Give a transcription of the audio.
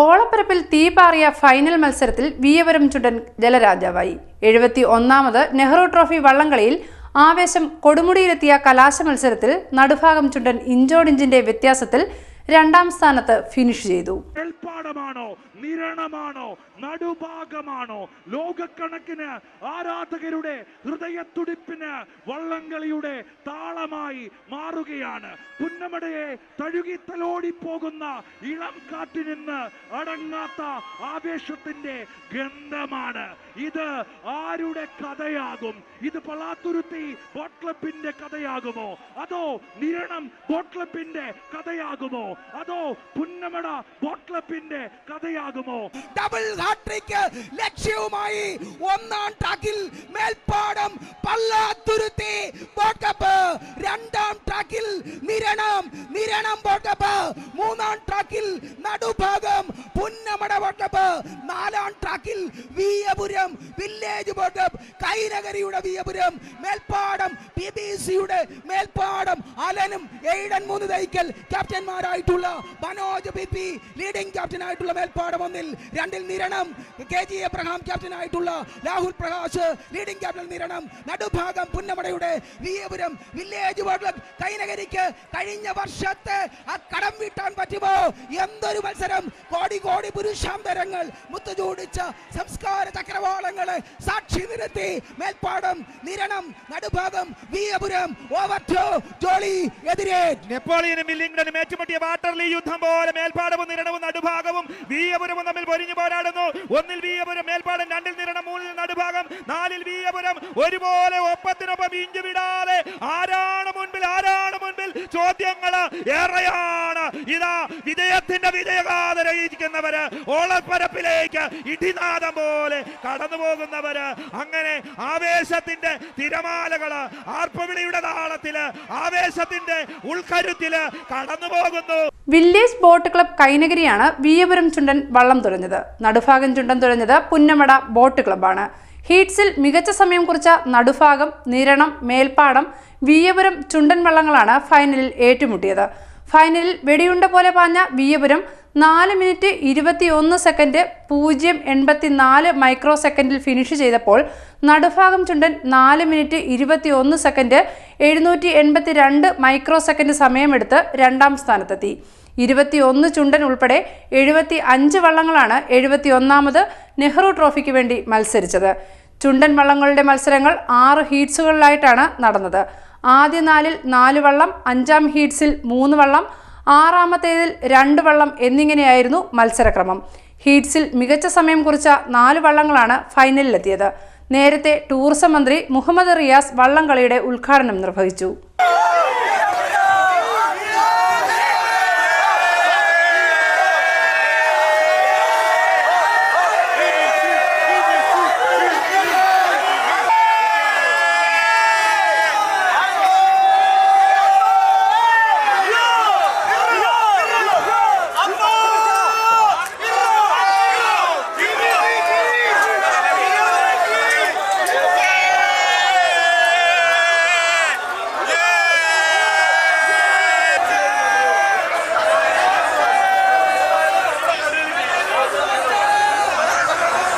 ഓളപ്പരപ്പിൽ തീപാറിയ final മത്സരത്തിൽ വിയവരം ചുണ്ടൻ ജലരാജാവായി. എഴുപത്തി ഒന്നാമത് നെഹ്റു ട്രോഫി വള്ളംകളിയിൽ ആവേശം കൊടുമുടിയിലെത്തിയ കലാശ മത്സരത്തിൽ നടുഭാഗം ചുണ്ടൻ ഇഞ്ചോടിഞ്ചിന്റെ വ്യത്യാസത്തിൽ രണ്ടാം സ്ഥാനത്ത് ഫിനിഷ് ചെയ്തു. നെൽപ്പാടമാണോ? നിരണമാണോ? നടുഭാഗമാണോ? ലോകക്കണക്കിന് ആരാധകരുടെ ഹൃദയത്തുടിപ്പിന് വള്ളംകളിയുടെ താളമായി മാറുകയാണ്. പുന്നമടയെ തഴുകിത്തലോടിപ്പോകുന്ന ഇളം കാറ്റിൽ നിന്ന് അടങ്ങാത്ത ആവേശത്തിന്റെ ഗന്ധമാണ്. ഇത് ആരുടെ കഥയാകും? ഇത് പളാത്തുരുത്തി ബോട്ട് ക്ലബിന്റെ കഥയാകുമോ? അതോ നിരണം ബോട്ട് ക്ലബിന്റെ കഥയാകുമോ? അതോ പുന്നമട ബോട്ട് ക്ലബിന്റെ കഥയാകുമോ? ഡബിൾ ഹാട്രിക്ക് ലക്ഷ്യവുമായി ഒന്നാം ട്രാക്കിൽ മേൽപ്പാടം ബോട്ട് കപ്പ് രണ്ടാം ട്രാക്കിൽ നിരണം നിരണം ബോട്ട് കപ്പ് മൂന്നാം ട്രാക്കിൽ നടുഭാഗം പുന്നമട വോട്ടപ്പ് നാലാം ട്രാക്കിൽ വിയപുരം വില്ലേജ് വോട്ടപ്പ് കൈനഗരിയുടെ വിയപുരം മേൽപ്പാടം പി ബി സിയുടെ മേൽപ്പാടം. അലനും എയ്ഡൻ മൂന്ന് Thaikkal ക്യാപ്റ്റന്മാരായിട്ടുള്ള Manoj B P leading captain ആയിട്ടുള്ള മേൽപ്പാടം ഒന്നിൽ രണ്ടിൽ Niranam. K G Abraham captain ആയിട്ടുള്ള രാഹുൽ പ്രകാശ് ലീഡിംഗ് ക്യാപ്റ്റൻ നിരണം. നടുഭാഗം പുന്നമടയുടെ വിയപുരം വില്ലേജ് വോട്ടപ്പ് കൈനഗരിക്ക് കഴിഞ്ഞ വർഷത്തെ ആ കടം വീട്ടാൻ പറ്റുമോ? എന്തൊരു മത്സരം? കോടി കോടി പുരുഷാന്തരങ്ങൾ മുത്തുചൂടിച്ച സംസ്കാര ചക്രവാളങ്ങളെ സാക്ഷി നിരത്തി മേൽപ്പാടം നിരണം നടുഭാഗം വീയപുരം ഓവർടൂ ജോളി എതിരെ. നെപ്പോളിയനും വില്ലിംഗ്ടണും ഏറ്റുമുട്ടിയ വാട്ടർലി യുദ്ധം പോലെ മേൽപ്പാടവും നിരണവും നടുഭാഗവും വീയപുരവും തമ്മിൽ പൊരിഞ്ഞു പോരാടുന്നു. ഒന്നിൽ വീയപുരം മേൽപ്പാടം രണ്ടിൽ നിരണം മൂന്നിൽ നടുഭാഗം നാലിൽ വീയപുരം ഒരുപോലെ ഒപ്പത്തിനൊപ്പം ഇഞ്ചു വിടാതെ ആരാണ് മുൻപിൽ മുൻപിൽ ഏറെയാണ്. ഇതാ വിജയത്തിന്റെ വിജയഗാഥരയിരിക്കുന്നവര് ഓളപ്പരപ്പിലേക്ക് ഇടിനാദം പോലെ കടന്നു പോകുന്നവര്. അങ്ങനെ ആവേശത്തിന്റെ തിരമാലകൾ ആർപ്പവിളിയുടെ താളത്തിൽ ആവേശത്തിന്റെ ഉൾക്കരുത്തിൽ കടന്നു പോകുന്നു. വില്ലേജ് ബോട്ട് ക്ലബ് കൈനഗരിയാണ് വീയപുരം ചുണ്ടൻ വള്ളം തുഴഞ്ഞത്. നടുഭാഗം ചുണ്ടൻ തുഴഞ്ഞത് പുന്നമട ബോട്ട് ക്ലബ്ബാണ്. ഹീറ്റ്സിൽ മികച്ച സമയം കുറിച്ച നടുഭാഗം നിരണം മേൽപ്പാടം വീയപുരം ചുണ്ടൻ വള്ളങ്ങളാണ് ഫൈനലിൽ ഏറ്റുമുട്ടിയത്. ഫൈനലിൽ വെടിയുണ്ട പോലെ പാഞ്ഞ വിയപുരം നാല് മിനിറ്റ് ഇരുപത്തിയൊന്ന് സെക്കൻഡ് പൂജ്യം എൺപത്തി നാല് മൈക്രോ സെക്കൻഡിൽ ഫിനിഷ് ചെയ്തപ്പോൾ നടുഭാഗം ചുണ്ടൻ നാല് മിനിറ്റ് ഇരുപത്തിയൊന്ന് സെക്കൻഡ് എഴുന്നൂറ്റി എൺപത്തി രണ്ട് മൈക്രോ സെക്കൻഡ് സമയമെടുത്ത് രണ്ടാം സ്ഥാനത്തെത്തി. ഇരുപത്തിയൊന്ന് ചുണ്ടൻ ഉൾപ്പെടെ എഴുപത്തി അഞ്ച് വള്ളങ്ങളാണ് എഴുപത്തി ഒന്നാമത് നെഹ്റു ട്രോഫിക്ക് വേണ്ടി മത്സരിച്ചത്. ചുണ്ടൻ വള്ളങ്ങളുടെ മത്സരങ്ങൾ ആറ് ഹീറ്റ്സുകളിലായിട്ടാണ് നടന്നത്. ആദ്യ നാലിൽ നാല് വള്ളം അഞ്ചാം ഹീറ്റ്സിൽ മൂന്ന് വള്ളം ആറാമത്തേതിൽ രണ്ട് വള്ളം എന്നിങ്ങനെയായിരുന്നു മത്സരക്രമം. ഹീറ്റ്സിൽ മികച്ച സമയം കുറിച്ച നാല് വള്ളങ്ങളാണ് ഫൈനലിലെത്തിയത്. നേരത്തെ ടൂറിസം മന്ത്രി മുഹമ്മദ് റിയാസ് വള്ളംകളിയുടെ ഉദ്ഘാടനം നിർവഹിച്ചു.